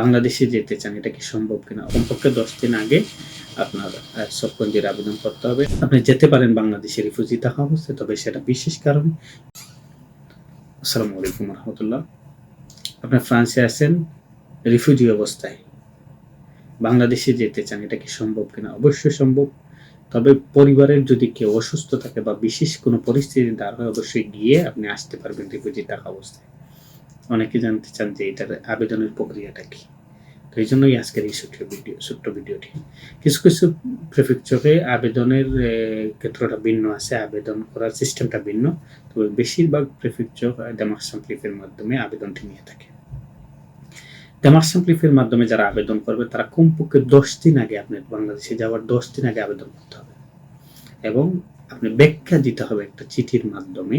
বাংলাদেশে যেতে চান, এটা কি সম্ভব কিনা? কমপক্ষে দশ দিন আগে আপনার সবকঞ্জির আবেদন করতে হবে। আপনি যেতে পারেন বাংলাদেশে রিফিউজি থাকা অবস্থায়, তবে সেটা বিশেষ কারণে। আসসালামু আলাইকুম রহমতুল্লাহ। আপনি ফ্রান্সে আছেন, রিফিউজি অবস্থায়। বাংলাদেশে যেতে চান, এটা কি সম্ভব কিনা? অবশ্যই সম্ভব। তবে পরিবারের যদি কেউ অসুস্থ থাকে বা বিশেষ কোনো পরিস্থিতি দাঁড় হয়, অবশ্যই গিয়ে আপনি আসতে পারবেন রিফিউজি থাকা অবস্থায়। অনেকে জানতে চান যে এটার আবেদনের প্রক্রিয়াটা কি। তো এই জন্যই আজকের এই ছোট্ট ভিডিও, ছোট্ট ভিডিওটি। কিছু কিছু প্রেফেকচারে আবেদনের ক্ষেত্রটা ভিন্ন আছে, আবেদন করার সিস্টেমটা ভিন্ন। তবে বেশিরভাগ প্রেফেকচার ডেমার্সাম্পলিফের মাধ্যমে আবেদনটি নিয়ে থাকে। ডেমার্সাম্পলিফের মাধ্যমে যারা আবেদন করবে, তারা কমপক্ষে দশ দিন আগে আপনার বাংলাদেশে যাওয়ার দশ দিন আগে আবেদন করতে হবে। এবং আপনি ব্যাখ্যা দিতে হবে একটা চিঠির মাধ্যমে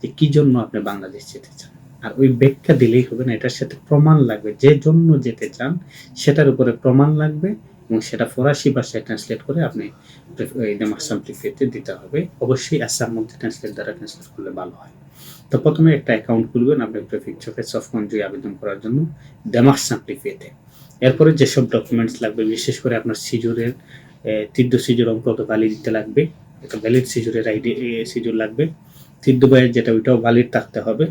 যে কি জন্য আপনি বাংলাদেশ যেতে চান। আর ওই ব্যাখ্যা দিলেই হবে না, এটার সাথে প্রমাণ লাগবে। যে জন্য যেতে চান, সেটার উপরে প্রমাণ লাগবে এবং সেটা ফরাসি ভাষায় ট্রান্সলেট করে আপনি এই ডেমার্সাম্পলিফেতে দিতে হবে। অবশ্যই আসার মধ্যে ট্রান্সলেট দ্বারা ট্রান্সলেট করলে ভালো হয়। তো প্রথমে একটা অ্যাকাউন্ট খুলবেন আপনি প্রেফিকচারে সফটকন্ট্রি আবেদন করার জন্য ডেমার্সাম্পলিফেতে এরপরে যেসব ডকুমেন্টস লাগবে, বিশেষ করে আপনার সিজুরের তীর্থ সিজুর অঙ্ক তো দিতে লাগবে, একটা ভ্যালিড সিজুরের আইডি সিজুর লাগবে। তীর্থ বয়ের যেটা, ওইটাও ভ্যালিড থাকতে হবে।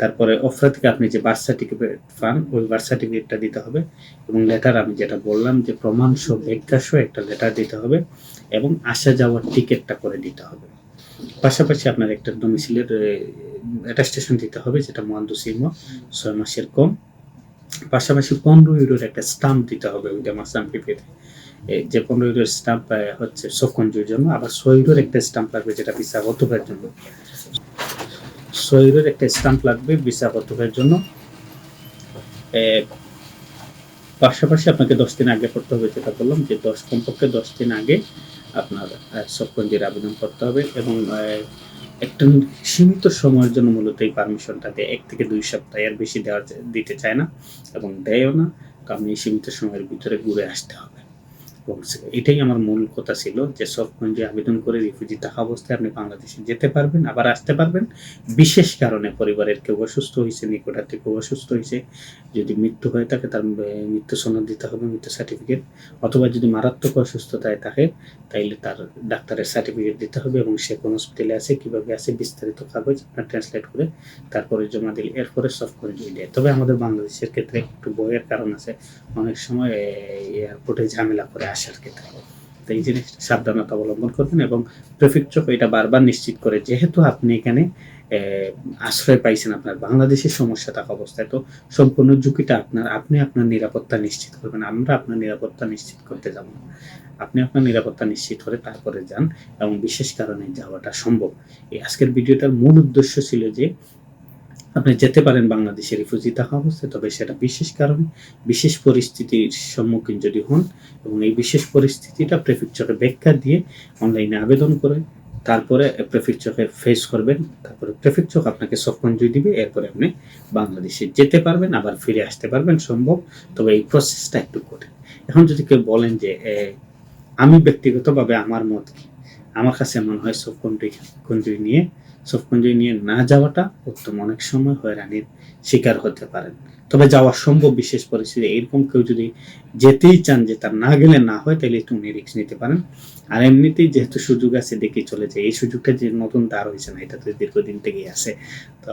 তারপরে অফরা থেকে আপনি যে বার্থ সার্টিফিকেট পান, ওই বার্থ সার্টিফিকেটটা দিতে হবে এবং লেটার আমি যেটা বললাম যে প্রমাণ সহ ব্যাখ্যা সহ একটা লেটার দিতে হবে এবং আসা যাওয়ার টিকিটটা করে দিতে হবে। পাশাপাশি আপনার একটা ডোমিসিলের অ্যাটাস্টেশন দিতে হবে যেটা মহান্দু সিম ছয় মাসের কম। পাশাপাশি পনেরো ইউরোর একটা স্টাম্প দিতে হবে ওই ডেমাসাম্পিপেতে যে পনেরো ইউরোর স্টাম্প হচ্ছে সবকঞ্জুর জন্য। আবার ছয় ইউরোর একটা স্টাম্প লাগবে যেটা ভিসা বতুকের জন্য। ইউরোর একটা স্টাম্প লাগবে ভিসা বতুকের জন্য। পাশাপাশি আপনাকে দশ দিন আগে করতে হবে, যেটা বললাম যে দশ, কমপক্ষে দশ দিন আগে আপনার সবকঞ্জির আবেদন করতে হবে এবং একটা সীমিত সময়ের জন্য মূলত এই পারমিশনটা দেয় এক থেকে দুই সপ্তাহ এর বেশি দেওয়ার দিতে চায় না এবং দেয়ও না। কারণ এই সীমিত সময়ের ভিতরে ঘুরে আসতে হবে। এবং এটাই আমার মূল কথা ছিল যে সবকঞ্জে আবেদন করে রিফিউজি থাকা অবস্থায় আপনি বাংলাদেশে যেতে পারবেন, আবার আসতে পারবেন। বিশেষ কারণে পরিবারের কেউ অসুস্থ হয়েছে, নিকটাত্মীয় কেউ অসুস্থ হয়েছে। যদি মৃত্যু হয়ে থাকে তার মৃত্যু সনদ দিতে হবে, মৃত্যু সার্টিফিকেট অথবা যদি মারাত্মক অসুস্থতায় থাকে, তাইলে তার ডাক্তারের সার্টিফিকেট দিতে হবে এবং সে কোন হসপিটালে আছে, কীভাবে আছে, বিস্তারিত কাগজ আপনার ট্রান্সলেট করে তারপরে জমা দিলে এরপরে দিয়ে দেয়। তবে আমাদের বাংলাদেশের ক্ষেত্রে একটু বইয়ের কারণ আছে। অনেক সময় এয়ারপোর্টে ঝামেলা করে আসার ক্ষেত্রে তো এই জিনিসটা সাবধানতা অবলম্বন করবেন এবং প্রেফেক্টর এটা বারবার নিশ্চিত করে, যেহেতু আপনি এখানে আশ্রয় পাইছেন আপনার বাংলাদেশের সমস্যা থাকা অবস্থায়, তো সম্পূর্ণ ঝুঁকিটা আপনার, আপনি আপনার নিরাপত্তা নিশ্চিত করবেন, আমরা আপনার নিরাপত্তা নিশ্চিত করতে যাব না। আপনি আপনার নিরাপত্তা নিশ্চিত করে তারপরে যান এবং বিশেষ কারণে যাওয়াটা সম্ভব। এই আজকের ভিডিওটার মূল উদ্দেশ্য ছিল যে আপনি যেতে পারেন বাংলাদেশে রিফিউজি থাকা অবস্থায়, তবে সেটা বিশেষ কারণে বিশেষ পরিস্থিতির সম্মুখীন যদি হন এবং এই বিশেষ পরিস্থিতিটা প্রেফেকচারে ব্যাখ্যা দিয়ে অনলাইনে আবেদন করে, তারপরে প্রেফেকচারকে ফেস করবেন, তারপরে প্রেফেকচার আপনাকে সফকঞ্জুই দিবে, এরপরে আপনি বাংলাদেশে যেতে পারবেন, আবার ফিরে আসতে পারবেন সম্ভব, তবে এই প্রসেসটা একটু কঠিন। এখন যদি কেউ বলেন যে আমি ব্যক্তিগতভাবে আমার মত কি? আমার কাছে মনে হয় সবকঞ্জুই কঞ্জুই নিয়ে। সবকঞ্জুই নিয়ে না যাওয়াটা উত্তম। অনেক সময় হয়রানির শিকার হতে পারেন। তবে যাওয়া সম্ভব বিশেষ পরিস্থিতি। এরকম কেউ যদি যেতেই চান যে তার না গেলে না হয়, তাহলে একটু উনি রিস্ক নিতে পারেন। আর এমনিতেই যেহেতু সুযোগ আছে দেখে চলে যায়। এই সুযোগটা যে নতুন তার হয়েছে না, এটা তো দীর্ঘদিন থেকেই আছে। তো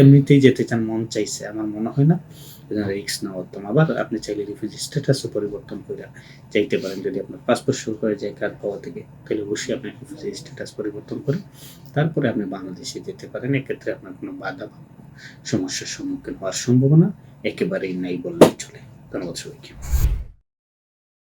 এমনিতেই যেতে চান, মন চাইছে, আমার মনে হয় না। রিক্স না উত্তম আবার আপনি চাইলে রিফিউজি স্ট্যাটাসও পরিবর্তন করে চাইতে পারেন। যদি আপনার পাসপোর্ট শুরু হয়ে যায় কার পাওয়া থেকে, তাহলে অবশ্যই আপনি রিফিউজি স্ট্যাটাস পরিবর্তন করে তারপরে আপনি বাংলাদেশে যেতে পারেন। এক্ষেত্রে আপনার কোনো বাধা সমস্যার সম্মুখীন হওয়ার সম্ভাবনা একেবারেই নাই বললেই চলে। ধন্যবাদ সবাইকে।